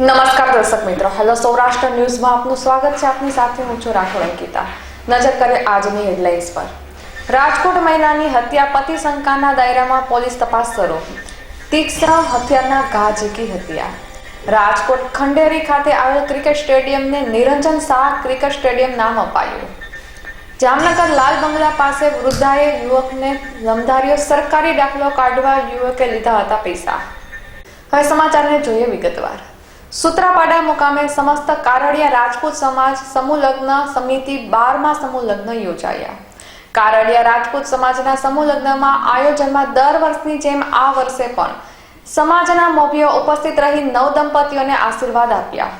નમસ્કાર દર્શક મિત્રો. હેલો સૌરાષ્ટ્ર ન્યૂઝમાં આપનું સ્વાગત છે. આપની સાથે હું છું રાઠોડ અંકિતા. નજર કરે આજની હેડલાઇન્સ પર. રાજકોટ મહિલાની હત્યા પતિ શંકાના દાયરામાં પોલીસ તપાસ શરૂ. તીક્ષ્ણ હથિયારના ઘા ઝીકી હત્યા. રાજકોટ ખંડેરી ખાતે આવેલ ક્રિકેટ સ્ટેડિયમને નિરંજન શાહ ક્રિકેટ સ્ટેડિયમ નામ અપાયું. જામનગર લાલ બંગલા પાસે વૃદ્ધાએ યુવકને લમધાર્યો સરકારી દાખલો કાઢવા યુવકે લીધા હતા પૈસા. હવે સમાચારને જોઈએ વિગતવાર. સૂત્રાપાડા મુકામે સમસ્ત કારડિયા રાજપૂત સમાજ સમૂહ લગ્ન સમિતિ બારમાં સમૂહ લગ્ન યોજાયા. કારડિયા રાજપૂત સમાજના સમૂહ લગ્નમાં આયોજનમાં દર વર્ષની જેમ આ વર્ષે પણ સમાજના મોભીઓ ઉપસ્થિત રહી નવ દંપતીઓને આશીર્વાદ આપ્યા.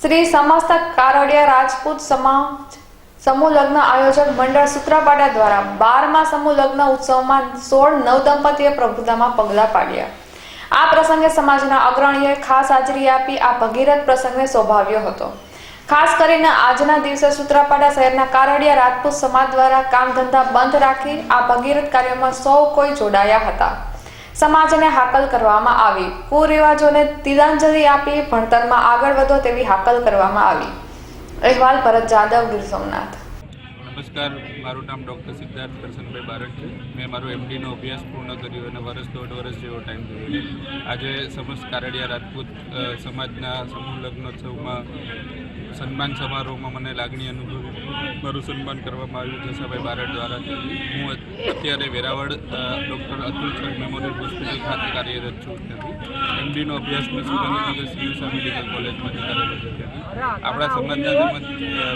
શ્રી સમસ્ત કારડિયા રાજપૂત સમાજ સમૂહ લગ્ન આયોજક મંડળ સૂત્રાપાડા દ્વારા બારમાં સમૂહ લગ્ન ઉત્સવમાં સોળ નવ દંપતીએ પ્રભુતામાં પગલાં પાડ્યા. આ પ્રસંગે સમાજના અગ્રણીએ ખાસ હાજરી આપી આ ભગીરથ પ્રસંગને શોભાવ્યો હતો. ખાસ કરીને આજના દિવસે સૂત્રાપાડા શહેરના કારડિયા રાજપૂત સમાજ દ્વારા કામ ધંધા બંધ રાખી આ ભગીરથ કાર્યમાં સૌ કોઈ જોડાયા હતા. સમાજને હાકલ કરવામાં આવી. કુરિવાજોને તિલાંજલિ આપી ભણતરમાં આગળ વધો તેવી હાકલ કરવામાં આવી. અહેવાલ ભરત જાદવ, ગીર સોમનાથ. નમસ્કાર, મારું નામ ડૉક્ટર સિદ્ધાર્થ કરશનભાઈ બારડ છે. મેં મારો એમડીનો અભ્યાસ પૂર્ણ કર્યો અને વર્ષ દોઢ વર્ષ જેવો ટાઈમ થયો આજે સમસ્ત કારડિયા રાજપૂત સમાજના સમૂહ લગ્નોત્સવમાં સન્માન સમારોહમાં મને લાગણી અનુભવી. મારું સન્માન કરવામાં આવ્યું. જસાભાઈ બારડ દ્વારા હું અત્યારે Veraval doctor Atul sir memorial hospital ખાતે કાર્યરત છું એમડીનો અભ્યાસ મેં સુરેન્દ્રનગર સીયુસા મેડિકલ કોલેજમાંથી કરેલો છે આપણા સમાજના તેમજ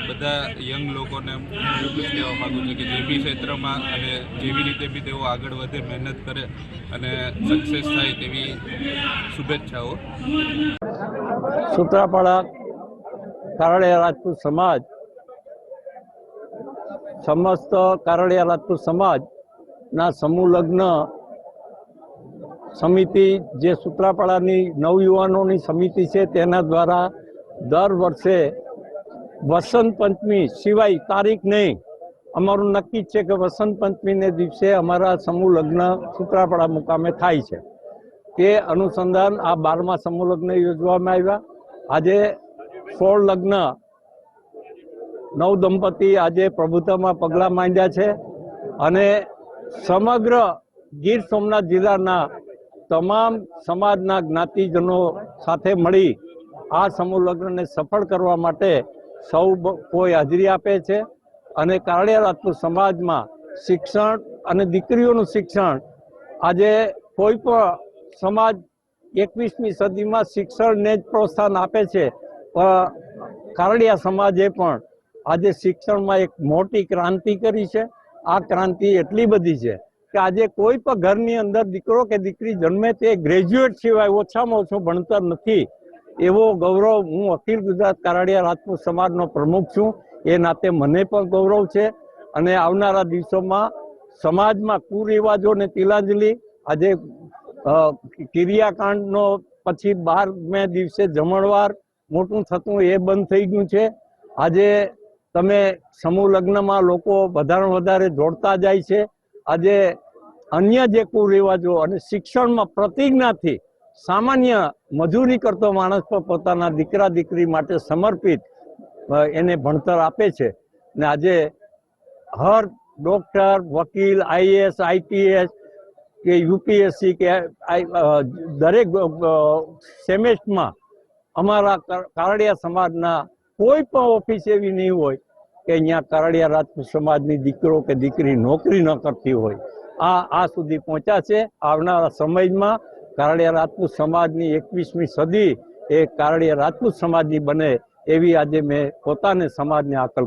બધા યંગ લોકોને એટલું કહેવા માગું છું કે જે બી ક્ષેત્રમાં અને જેવી રીતે બી તેઓ આગળ વધે, મહેનત કરે અને સક્સેસ થાય તેવી શુભેચ્છાઓ. સૂત્રાપાડા કારડિયા રાજપૂત સમાજ સમસ્ત કારળિયા રાજપૂત સમાજના સમૂહ લગ્ન સમિતિ જે સૂત્રાપાડાની નવયુવાનોની સમિતિ છે, તેના દ્વારા દર વર્ષે વસંત પંચમી સિવાય તારીખ નહીં. અમારું નક્કી છે કે વસંત પંચમીને દિવસે અમારા સમૂહ લગ્ન સૂત્રાપાડા મુકામે થાય છે. તે અનુસંધાન આ બારમા સમૂહ લગ્ન યોજવામાં આવ્યા. આજે સોળ લગ્ન, નવ દંપતી આજે પ્રભુતામાં પગલાં માંડ્યા છે અને સમગ્ર ગીર સોમનાથ જિલ્લાના તમામ સમાજના જ્ઞાતિજનો સાથે મળી આ સમૂહ લગ્નને સફળ કરવા માટે સૌ કોઈ હાજરી આપે છે અને રાજપૂત સમાજમાં શિક્ષણ અને દીકરીઓનું શિક્ષણ આજે કોઈ પણ સમાજ એકવીસમી સદીમાં શિક્ષણને જ પ્રોત્સાહન આપે છે કારડિયા સમાજે પણ આજે શિક્ષણમાં એક મોટી ક્રાંતિ કરી છે. આ ક્રાંતિ એટલી બધી છે કે આજે કોઈ પણ ઘરની અંદર દીકરો કે દીકરી જન્મે તે ગ્રેજ્યુએટ સિવાય ઓછામાં ઓછું ભણતર નથી. એવો ગૌરવ હું અખિલ ગુજરાત કારડિયા રાજપૂત સમાજનો પ્રમુખ છું. એ નાતે મને પણ ગૌરવ છે. અને આવનારા દિવસોમાં સમાજમાં કુરિવાજોને તિલાંજલિ આજે કિરિયાકાંડનો પછી બાર મે દિવસે જમણવાર મોટું થતું એ બંધ થઈ ગયું છે. આજે તમે સમૂહ લગ્નમાં લોકો વધારે વધારે જોડતા જાય છે. આજે અન્ય જે કુરિવાજો અને શિક્ષણમાં પ્રતિજ્ઞાથી સામાન્ય મજૂરી કરતો માણસ પણ પોતાના દીકરા દીકરી માટે સમર્પિત એને ભણતર આપે છે. ને આજે હર ડોક્ટર, વકીલ આઈએસ આઈપીએસ કે યુપીએસસી કે દરેક સેમેસ્ટમાં અમારા કારડિયા સમાજના કોઈ પણ ઓફિસ એવી નહીં હોય કે અહીંયા કારડિયા રાજપૂત સમાજની દીકરો કે દીકરી નોકરી ન કરતી હોય. આ આ સુધી પહોંચ્યા છે. આવનારા સમયમાં કારડિયા રાજપૂત સમાજની એકવીસમી સદી એ કારડિયા રાજપૂત સમાજની બને એવી આજે મેં પોતાને સમાજને આકલ